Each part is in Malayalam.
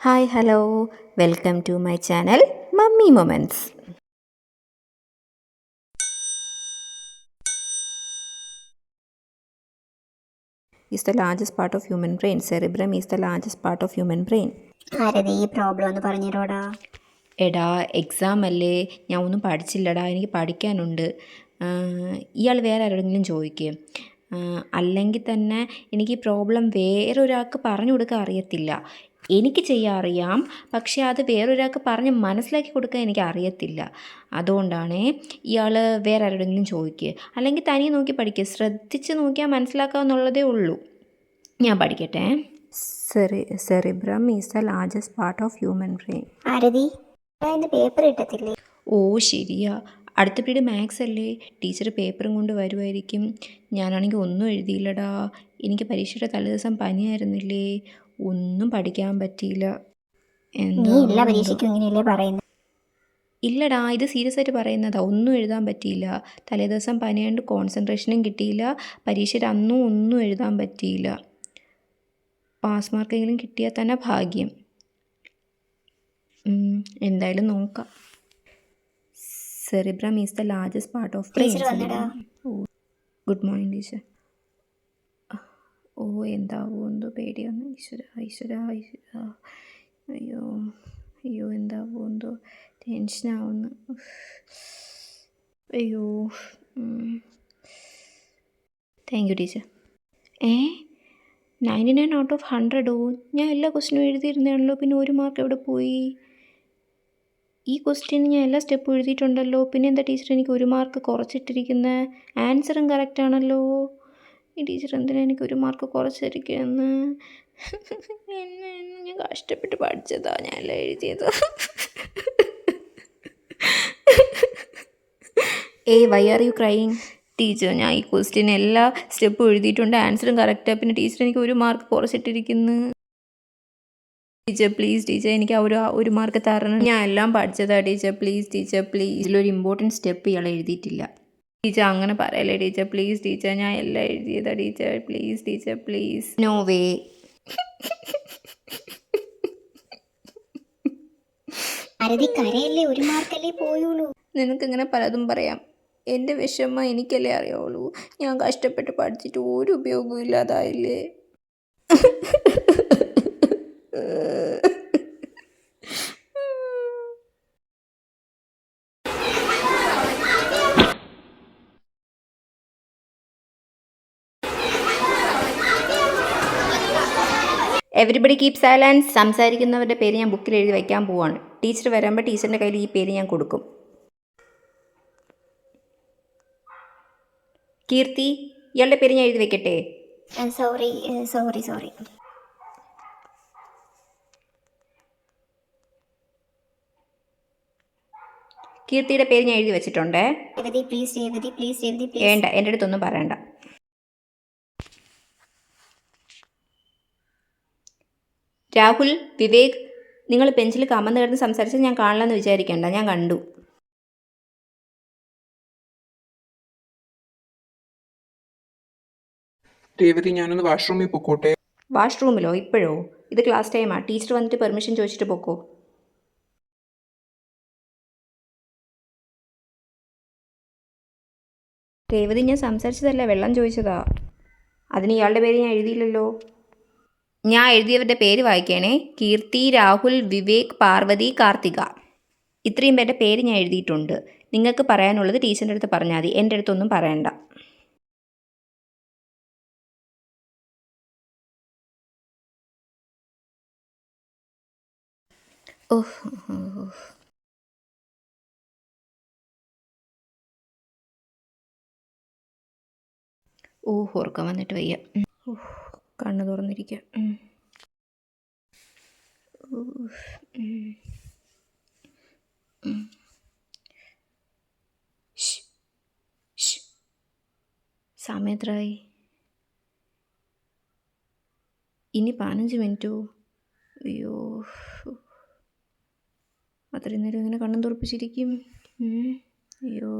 Hi hello. Welcome to my channel mummy moments is the largest part of human brain cerebrum is the largest part of human brain Aarathi ഈ പ്രോബ്ലം ഒന്ന് പറഞ്ഞിരോടാ? എടാ എക്സാം അല്ലേ? ഞാൻ ഒന്നും പഠിച്ചില്ലടാ. എനിക്ക് പഠിക്കാനുണ്ട്. ഇയാൾ വേറെ ആരോടെങ്കിലും ചോദിക്കുക അല്ലെങ്കിൽ തന്നെ എനിക്ക് ഈ പ്രോബ്ലം വേറൊരാൾക്ക് പറഞ്ഞു കൊടുക്കാൻ അറിയത്തില്ല. എനിക്ക് ചെയ്യാൻ അറിയാം. പക്ഷേ അത് വേറൊരാൾക്ക് പറഞ്ഞ് മനസ്സിലാക്കി കൊടുക്കാൻ എനിക്ക് അറിയത്തില്ല. അതുകൊണ്ടാണ് ഇയാൾ വേറെ ആരോടെങ്കിലും ചോദിക്കുക അല്ലെങ്കിൽ തനിയെ നോക്കി പഠിക്കുക ശ്രദ്ധിച്ച് നോക്കിയാൽ മനസ്സിലാക്കാമെന്നുള്ളതേ ഉള്ളൂ. ഞാൻ പഠിക്കട്ടെ. സെറി cerebrum is the largest part of human brain. Aarathi paper കിട്ടത്തില്ലേ ഓ ശരിയാ. അടുത്ത പീരീഡ് മാത്സ് അല്ലേ? ടീച്ചർ പേപ്പറും കൊണ്ട് വരുമായിരിക്കും ഞാനാണെങ്കിൽ ഒന്നും എഴുതിയില്ലടാ. എനിക്ക് പരീക്ഷയുടെ തലേദിവസം പനിയായിരുന്നില്ലേ. ഒന്നും പഠിക്കാൻ പറ്റിയില്ല. എല്ലാ പരീക്ഷയ്ക്കും ഇങ്ങനെയല്ലേ പറയുന്നത് ഇല്ലടാ ഇത് സീരിയസ് ആയിട്ട് പറയുന്നതാ. ഒന്നും എഴുതാൻ പറ്റിയില്ല. തലേദിവസം പനിയാണ്ട് കോൺസെൻട്രേഷനും കിട്ടിയില്ല. പരീക്ഷയിൽ അന്നും ഒന്നും എഴുതാൻ പറ്റിയില്ല. പാസ് മാർക്കെങ്കിലും കിട്ടിയാൽ തന്നെ ഭാഗ്യം. എന്തായാലും നോക്കാം. Cerebrum is the largest part of brain good morning teacher ഓ എന്താവോ എന്തോ പേടിയാണ് ഈശ്വര ഈശ്വര ഈശ്വര. അയ്യോ അയ്യോ എന്താവോ എന്തോ ടെൻഷനാവുന്നു അയ്യോ താങ്ക് യു ടീച്ചർ ഏ? നയന്റി നയൻ ഔട്ട് ഓഫ് ഹൺഡ്രഡോ ഞാൻ എല്ലാ ക്വസ്റ്റിനും എഴുതിയിരുന്നാണല്ലോ പിന്നെ ഒരു മാർക്ക് എവിടെ പോയി? ഈ ക്വസ്റ്റ്യന് ഞാൻ എല്ലാ സ്റ്റെപ്പും എഴുതിയിട്ടുണ്ടല്ലോ. പിന്നെ എന്താ ടീച്ചർ എനിക്ക് ഒരു മാർക്ക് കുറച്ചിട്ടിരിക്കുന്നത് ആൻസറും കറക്റ്റ് ആണല്ലോ. ഈ ടീച്ചർ എന്തിനാ എനിക്ക് ഒരു മാർക്ക് കുറച്ചിരിക്കുന്നു? എന്നെ ഞാൻ കഷ്ടപ്പെട്ട് പഠിച്ചതാ ഞാൻ എല്ലാം എഴുതിയത്. ഏ why are you crying teacher ഞാൻ ഈ ക്വസ്റ്റ്യൻ എല്ലാ സ്റ്റെപ്പും എഴുതിയിട്ടുണ്ട്. ആൻസറും കറക്റ്റാണ് പിന്നെ ടീച്ചർ എനിക്ക് ഒരു മാർക്ക് കുറച്ചിട്ടിരിക്കുന്നു. ടീച്ചർ പ്ലീസ് ടീച്ചർ എനിക്ക് ആ ഒരു ഒരു മാർക്ക് തരണം. ഞാൻ എല്ലാം പഠിച്ചതാ ടീച്ചർ. പ്ലീസ് ടീച്ചർ പ്ലീസ് ഇതിലൊരു ഇമ്പോർട്ടന്റ് സ്റ്റെപ്പ് ഇയാൾ എഴുതിയിട്ടില്ല. ടീച്ചർ അങ്ങനെ പറയല്ലേ ടീച്ചർ. പ്ലീസ് ടീച്ചർ ഞാൻ എല്ലാം എഴുതിയതാ teacher. Please teacher please no way നിനക്ക് കരയല്ലേ ഒരു മാർക്കല്ലേ പോയുള്ളൂ. നിനക്കിങ്ങനെ പലതും പറയാം. എന്റെ വിഷമം എനിക്കല്ലേ അറിയാവുള്ളൂ ഞാൻ കഷ്ടപ്പെട്ട് പഠിച്ചിട്ട് ഒരു ഉപയോഗവും ഇല്ലാതായില്ലേ? എവരിബഡി കീപ് സൈലൻസ് സംസാരിക്കുന്നവരുടെ പേര് ഞാൻ ബുക്കിൽ എഴുതി വയ്ക്കാൻ പോവാണ്. ടീച്ചർ വരുമ്പോൾ ടീച്ചറിന്റെ കയ്യിൽ ഈ പേര് ഞാൻ കൊടുക്കും. കീർത്തി ഇയാളുടെ പേര് ഞാൻ എഴുതി വെക്കട്ടെ? സോറി സോറി സോറി കീർത്തിയുടെ പേര് ഞാൻ എഴുതി വെച്ചിട്ടുണ്ട്. വേണ്ട എന്റെ അടുത്തൊന്നും പറയണ്ട. രാഹുൽ വിവേക് നിങ്ങൾ ബെഞ്ചിൽ കമന്ന് കിടന്ന് സംസാരിച്ച് ഞാൻ കാണില്ലെന്ന് വിചാരിക്കേണ്ട ഞാൻ കണ്ടു. രേവതി ഞാനൊന്ന് വാഷ്റൂമിൽ പൊക്കോട്ടെ? വാഷ്റൂമിലോ? ഇപ്പോഴോ? ഇത് ക്ലാസ് ടൈമാ ടീച്ചർ വന്നിട്ട് പെർമിഷൻ ചോദിച്ചിട്ട് പോക്കോ? രേവതി ഞാൻ സംസാരിച്ചതല്ല? വെള്ളം ചോദിച്ചതാ. അതിന് ഇയാളുടെ പേര് ഞാൻ എഴുതിയില്ലല്ലോ. ഞാൻ എഴുതിയവരുടെ പേര് വായിക്കണേ. കീർത്തി രാഹുൽ വിവേക് പാർവതി കാർത്തിക. ഇത്രയും പേരുടെ പേര് ഞാൻ എഴുതിയിട്ടുണ്ട്. നിങ്ങൾക്ക് പറയാനുള്ളത് ടീച്ചറിന്റെ അടുത്ത് പറഞ്ഞാൽ മതി. എന്റെ അടുത്തൊന്നും പറയണ്ട. ഓഹ് ഓഹ് ഓ ഉറക്കം വന്നിട്ട് വയ്യ. ഉം. കണ്ണ് തുറന്നിരിക്കുക ഉം. ഉഫ്, ഉം. ഉം. ശ്ശ്, ശ്ശ്. സമയം എത്രയായി ഇനി പതിനഞ്ച് മിനിറ്റോ അയ്യോ അത്രയും നേരം ഇങ്ങനെ കണ്ണും തുറപ്പിച്ചിരിക്കും അയ്യോ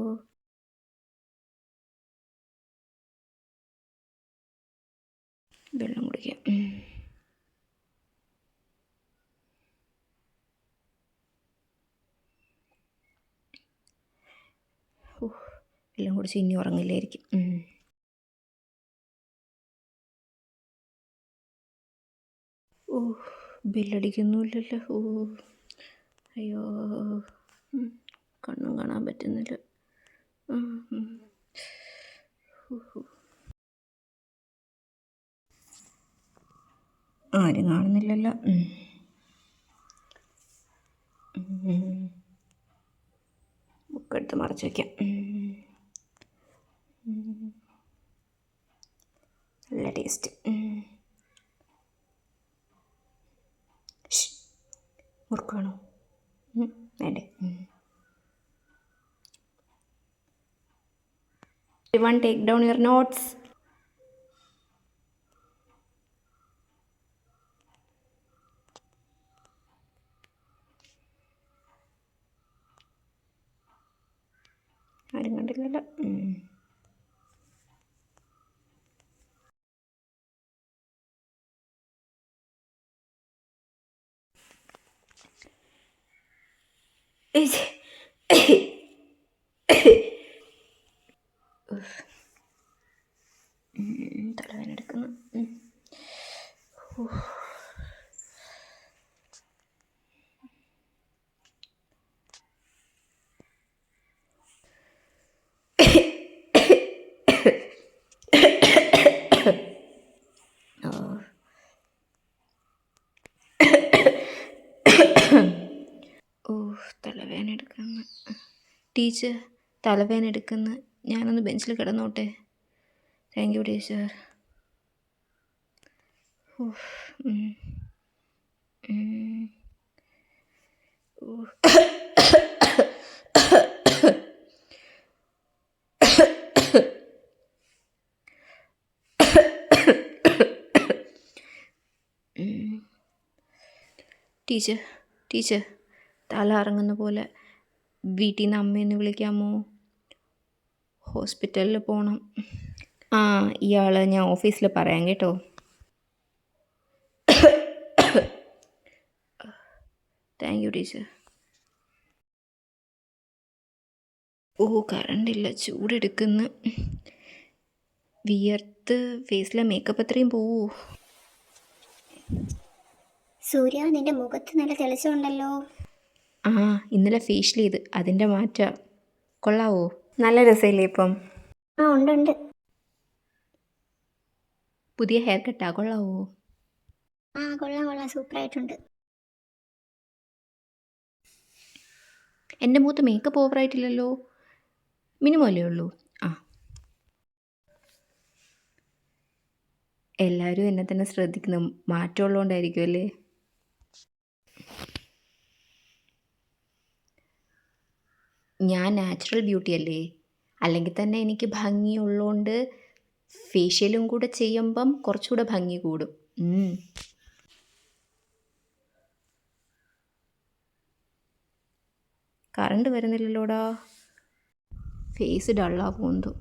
വെള്ളം കുടിക്കുക എല്ലാം കുടിച്ച് ഇനി ഉറങ്ങില്ലായിരിക്കും. ഓ ബില്ലടിക്കുന്നുമില്ലല്ലോ ഓ അയ്യോ കണ്ണും കാണാൻ പറ്റുന്നില്ല. ഓ ആരും കാണുന്നില്ലല്ലോ. ബുക്ക് എടുത്ത് മറച്ച് വയ്ക്കാം. നല്ല ടേസ്റ്റ്. മുറുക്കാണോ? വേണ്ടേ. One take down your notes ആരും കണ്ടില്ലല്ലോ ഉം. teacher തലവേദന എടുക്കുന്നു. ഞാനൊന്ന് ബെഞ്ചിൽ കിടന്നോട്ടെ. Thank you teacher. Teacher teacher തല ഇറങ്ങുന്ന പോലെ വീട്ടിൽ നിന്ന് അമ്മയെന്ന് വിളിക്കാമോ ഹോസ്പിറ്റലിൽ പോകണം ആ ഇയാൾ ഞാൻ ഓഫീസിൽ പറയാം കേട്ടോ. താങ്ക് യു ടീച്ചർ ഓ കറണ്ടില്ല ചൂടെടുക്കുന്നു. വിയർത്ത് ഫേസിലെ മേക്കപ്പ് അത്രയും പോവോ. സൂര്യ നിന്റെ മുഖത്ത് നല്ല തെളിച്ചമുണ്ടല്ലോ. ആ ഇന്നലെ ഫേഷ്യൽ ചെയ്ത്. അതിന്റെ മാറ്റ. കൊള്ളാവോ? നല്ല രസമില്ലേ ഇപ്പം? ആ ഉണ്ട് ഉണ്ട്. പുതിയ ഹെയർ കട്ടാ കൊള്ളാവോ? ആ കൊള്ളാം കൊള്ളാം. സൂപ്പറായിട്ടുണ്ട്. എന്റെ മുഖത്ത് മേക്കപ്പ് ഓവറായിട്ടില്ലല്ലോ മിനിമം അല്ലേ ഉള്ളൂ? ആ. എല്ലാവരും എന്നെ തന്നെ ശ്രദ്ധിക്കുന്നു. മാറ്റമുള്ളതുകൊണ്ടായിരിക്കും അല്ലേ? ഞാൻ നാച്ചുറൽ ബ്യൂട്ടി അല്ലേ? അല്ലെങ്കിൽ തന്നെ എനിക്ക് ഭംഗിയുള്ളതുകൊണ്ട് ഫേഷ്യലും കൂടെ ചെയ്യുമ്പം കുറച്ചുകൂടെ ഭംഗി കൂടും. കറണ്ട് വരുന്നില്ലല്ലോടാ? ഫേസ് ഡള്ളാ പോകുന്നു